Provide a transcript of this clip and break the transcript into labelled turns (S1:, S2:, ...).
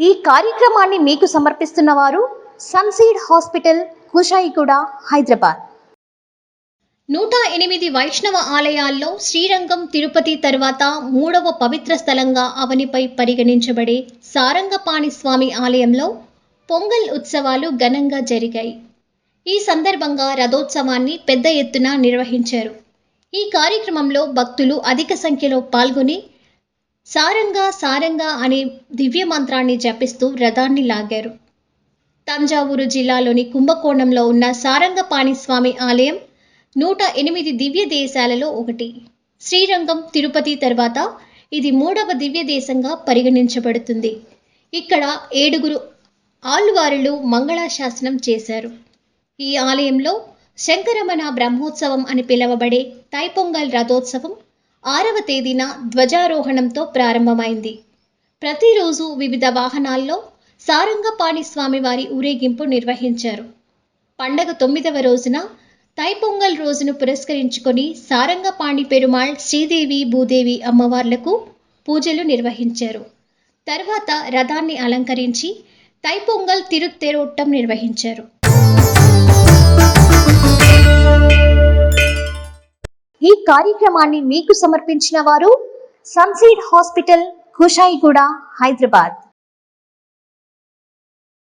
S1: ఈ కార్యక్రమాన్ని మీకు సమర్పిస్తున్న వారు సన్సీడ్ హాస్పిటల్ కుషాయిగూడ హైదరాబాద్.
S2: నూట ఎనిమిది వైష్ణవ ఆలయాల్లో శ్రీరంగం తిరుపతి తర్వాత మూడవ పవిత్ర స్థలంగా అవనిపై పరిగణించబడే సారంగపాణి స్వామి ఆలయంలో పొంగల్ ఉత్సవాలు ఘనంగా జరిగాయి. ఈ సందర్భంగా రథోత్సవాన్ని పెద్ద ఎత్తున నిర్వహించారు. ఈ కార్యక్రమంలో భక్తులు అధిక సంఖ్యలో పాల్గొని సారంగా సారంగా అనే దివ్య మంత్రాన్ని జపిస్తూ రథాన్ని లాగారు. తంజావూరు జిల్లాలోని కుంభకోణంలో ఉన్న సారంగపాణి స్వామి ఆలయం నూట ఎనిమిది దివ్య దేశాలలో ఒకటి. శ్రీరంగం తిరుపతి తర్వాత ఇది మూడవ దివ్య దేశంగా పరిగణించబడుతుంది. ఇక్కడ ఏడుగురు ఆళ్వారులు మంగళాశాసనం చేశారు. ఈ ఆలయంలో శంకరమణ బ్రహ్మోత్సవం అని పిలువబడే తైపొంగల్ రథోత్సవం ఆరవ తేదీన ధ్వజారోహణంతో ప్రారంభమైంది. ప్రతిరోజు వివిధ వాహనాల్లో సారంగపాణి స్వామివారి ఊరేగింపు నిర్వహించారు. పండగ తొమ్మిదవ రోజున తైపొంగల్ రోజును పురస్కరించుకొని సారంగపాణి పెరుమాళ్ శ్రీదేవి భూదేవి అమ్మవార్లకు పూజలు నిర్వహించారు. తర్వాత రథాన్ని అలంకరించి తైపొంగల్ తిరుత్తెరోట్టం నిర్వహించారు.
S1: ఈ కార్యక్రమాన్ని మీకు సమర్పించిన వారు సన్సీడ్ హాస్పిటల్ కుషాయిగూడ హైదరాబాద్.